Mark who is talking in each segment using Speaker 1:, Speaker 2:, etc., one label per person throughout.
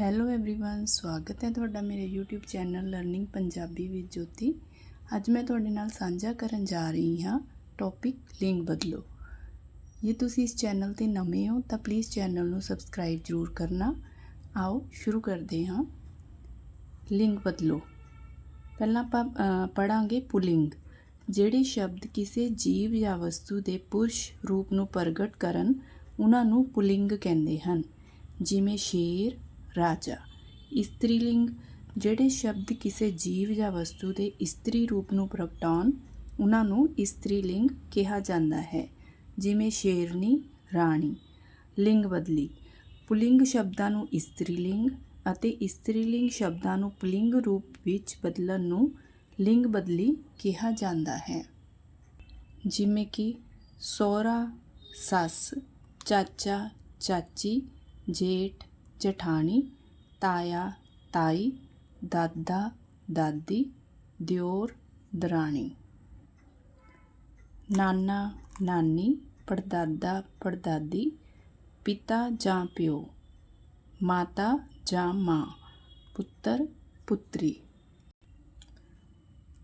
Speaker 1: Hello everyone ਸਵਾਗਤ ਹੈ ਤੁਹਾਡਾ ਮੇਰੇ YouTube channel learning Punjabi with Jyoti ਅੱਜ ਮੈਂ ਤੁਹਾਡੇ ਨਾਲ ਸਾਂਝਾ ਕਰਨ ਜਾ ਰਹੀ ਹਾਂ ਟੌਪਿਕ ਲਿੰਗ ਬਦਲੋ ਜੇ ਤੁਸੀਂ ਇਸ ਚੈਨਲ ਤੇ ਨਵੇਂ ਹੋ ਤਾਂ ਪਲੀਜ਼ ਚੈਨਲ ਨੂੰ ਸਬਸਕ੍ਰਾਈਬ ਜ਼ਰੂਰ ਕਰਨਾ ਆਓ ਸ਼ੁਰੂ ਕਰਦੇ ਹਾਂ ਲਿੰਗ ਬਦਲੋ ਪਹਿਲਾਂ ਆਪਾਂ ਅ, ਪੜਾਂਗੇ ਪੁਲਿੰਗ ਜਿਹੜੇ ਸ਼ਬਦ ਕਿਸੇ ਜੀਵ ਜਾਂ ਵਸਤੂ ਦੇ ਪੁਰਸ਼ ਰੂਪ ਨੂੰ ਪ੍ਰਗਟ ਕਰਨ ਉਹਨਾਂ ਨੂੰ ਪੁਲਿੰਗ ਕਹਿੰਦੇ ਹਨ ਜਿਵੇਂ ਸ਼ੇਰ ਰਾਜਾ। ਇਸਤਰੀਲਿੰਗ, ਜਿਹੜੇ ਸ਼ਬਦ ਕਿਸੇ ਜੀਵ ਜਾਂ ਵਸਤੂ ਦੇ ਇਸਤਰੀ ਰੂਪ ਨੂੰ ਪ੍ਰਗਟਾਉਣ, ਉਹਨਾਂ ਨੂੰ ਇਸਤਰੀਲਿੰਗ ਕਿਹਾ ਜਾਂਦਾ ਹੈ, ਜਿਵੇਂ ਸ਼ੇਰਨੀ, ਰਾਣੀ। ਲਿੰਗ ਬਦਲੀ। ਪੁਲਿੰਗ ਸ਼ਬਦਾਂ ਨੂੰ ਇਸਤਰੀਲਿੰਗ ਅਤੇ ਇਸਤਰੀਲਿੰਗ ਸ਼ਬਦਾਂ ਨੂੰ ਪੁਲਿੰਗ ਰੂਪ ਵਿੱਚ ਬਦਲਣ ਨੂੰ ਲਿੰਗ ਬਦਲੀ ਕਿਹਾ ਜਾਂਦਾ ਹੈ। ਜਿਵੇਂ ਕਿ ਸਹੁਰਾ, ਸੱਸ, ਚਾਚਾ, ਚਾਚੀ, ਜੇਠ ਜਠਾਣੀ, ਤਾਇਆ, ਤਾਈ, ਦਾਦਾ, ਦਾਦੀ, ਦਿਓਰ, ਦਰਾਣੀ। ਨਾਨਾ, ਨਾਨੀ, ਪੜਦਾਦਾ, ਪੜਦਾਦੀ, ਪਿਤਾ ਜਾਂ ਪਿਓ, ਮਾਤਾ ਜਾਂ ਮਾਂ, ਪੁੱਤਰ, ਪੁੱਤਰੀ।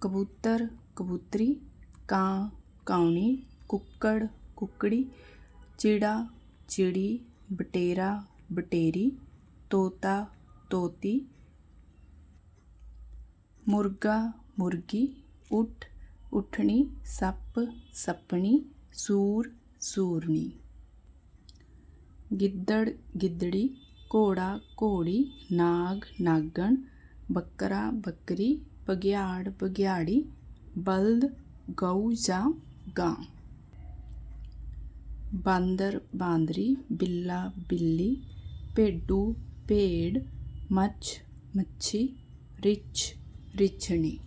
Speaker 1: ਕਬੂਤਰ, ਕਬੂਤਰੀ, ਕਾਂ, ਕਾਉਣੀ, ਕੁੱਕੜ, ਕੁੱਕੜੀ, ਚਿੜਾ, ਚਿੜੀ, ਬਟੇਰਾ, ਬਟੇਰੀ ਤੋਤਾ, ਤੋਤੀ। ਮੁਰਗਾ, ਮੁਰਗੀ। ਉਠ, ਉਠਣੀ, ਸੱਪ, ਸੱਪਣੀ। ਸੂਰ, ਸੂਰਨੀ। ਗਿੱਦੜ, ਗਿੱਦੜੀ। ਘੋੜਾ, ਘੋੜੀ। ਨਾਗ, ਨਾਗਣ। ਬੱਕਰਾ, ਬੱਕਰੀ। ਬਘਿਆੜ ਬਘਿਆੜੀ ਬਲਦ, ਗਊ ਜਾਂ ਗਾਂ। ਬਾਂਦਰ, ਬਾਂਦਰੀ। ਬਿੱਲਾ, ਬਿੱਲੀ। ਭੇਡੂ ਭੇੜ ਮੱਛ, ਮੱਛੀ, ਰਿਛ, ਰਿਛਣੀ।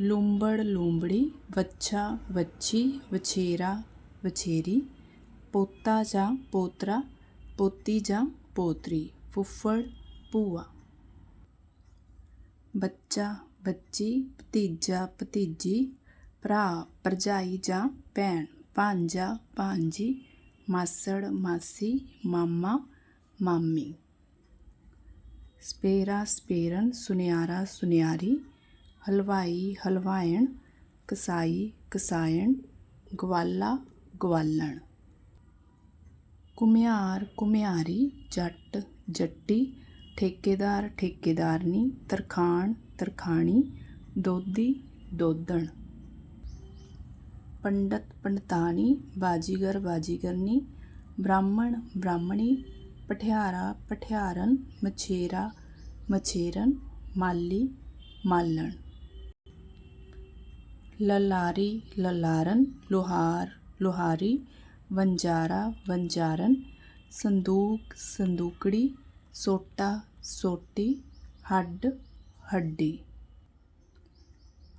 Speaker 1: ਲੂੰਬੜ, ਲੂੰਬੜੀ, ਵੱਛਾ, ਵੱਛੀ, ਵਛੇਰਾ, ਵਛੇਰੀ, ਪੋਤਾ ਜਾਂ ਪੋਤਰਾ, ਪੋਤੀ ਜਾਂ ਪੋਤਰੀ, ਫੁੱਫੜ, ਭੂਆ। ਬੱਚਾ, ਬੱਚੀ, ਭਤੀਜਾ, ਭਤੀਜੀ, ਭਰਾ, ਭਰਜਾਈ ਜਾਂ ਭੈਣ ਭਾਂਜਾ ਭਾਂਜੀ ਮਾਸੜ, ਮਾਸੀ, ਮਾਮਾ ਮਾਮੀ। ਸਪੇਰਾ ਸਪੇਰਨ, ਸੁਨਿਆਰਾ ਸੁਨਿਆਰੀ, ਹਲਵਾਈ ਹਲਵਾਇਣ, ਕਸਾਈ ਕਸਾਇਣ, ਗਵਾਲਾ ਗਵਾਲਣ। ਕੁਮਿਆਰ ਕੁਮਿਆਰੀ ਜੱਟ ਜੱਟੀ, ਠੇਕੇਦਾਰ ਠੇਕੇਦਾਰਨੀ, ਤਰਖਾਣ ਤਰਖਾਣੀ ਦੋਦੀ ਦੋਦਣ ਪੰਡਤ ਪੰਡਤਾਨੀ ਬਾਜੀਗਰ ਬਾਜੀਗਰਨੀ, ਬ੍ਰਾਹਮਣ ਬ੍ਰਾਹਮਣੀ ਪਠਿਆਰਾ, ਪਠਿਆਰਨ, ਮਛੇਰਾ, ਮਛੇਰਨ, ਮਾਲੀ, ਮਾਲਣ। ਲਲਾਰੀ, ਲਲਾਰਨ, ਲੋਹਾਰ, ਲੋਹਾਰੀ, ਵੰਜਾਰਾ, ਵੰਜਾਰਨ, ਸੰਦੂਕ, ਸੰਦੂਕੜੀ, ਸੋਟਾ, ਸੋਟੀ, ਹੱਡ, ਹੱਡੀ।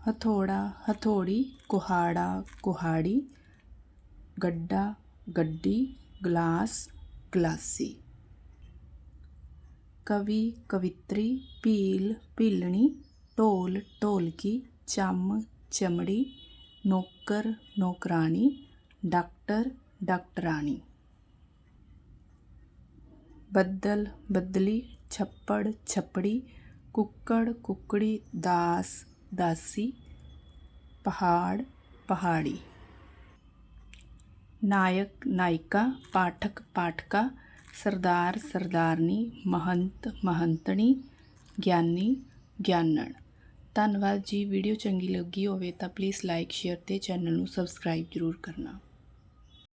Speaker 1: ਹਥੋੜਾ, ਹਥੋੜੀ, ਕੁਹਾੜਾ, ਕੁਹਾੜੀ, ਗੱਡਾ, ਗੱਡੀ, ਗਲਾਸ, ਗਲਾਸੀ। ਕਵੀ, ਕਵਿਤਰੀ, ਭੀਲ, ਭੀਲਣੀ, ਢੋਲ, ਢੋਲਕੀ, ਚੰਮ, ਚਮੜੀ, ਨੌਕਰ, ਨੌਕਰਾਣੀ, ਡਾਕਟਰ, ਡਾਕਟਰਾਣੀ। ਬੱਦਲ, ਬੱਦਲੀ, ਛੱਪੜ, ਛੱਪੜੀ, ਕੁੱਕੜ, ਕੁੱਕੜੀ, ਦਾਸ, ਦਾਸੀ, ਪਹਾੜ, ਪਹਾੜੀ। ਨਾਇਕ, ਨਾਇਕਾ, ਪਾਠਕ, ਪਾਠਕਾ ਸਰਦਾਰ ਸਰਦਾਰਨੀ, ਮਹੰਤ ਮਹੰਤਣੀ, ਗਿਆਨੀ ਗਿਆਨਣ। ਧੰਨਵਾਦ ਜੀ, ਵੀਡੀਓ ਚੰਗੀ ਲੱਗੀ ਹੋਵੇ ਤਾਂ ਪਲੀਜ਼ ਲਾਈਕ ਸ਼ੇਅਰ ਤੇ ਚੈਨਲ ਨੂੰ ਸਬਸਕ੍ਰਾਈਬ ਜ਼ਰੂਰ ਕਰਨਾ।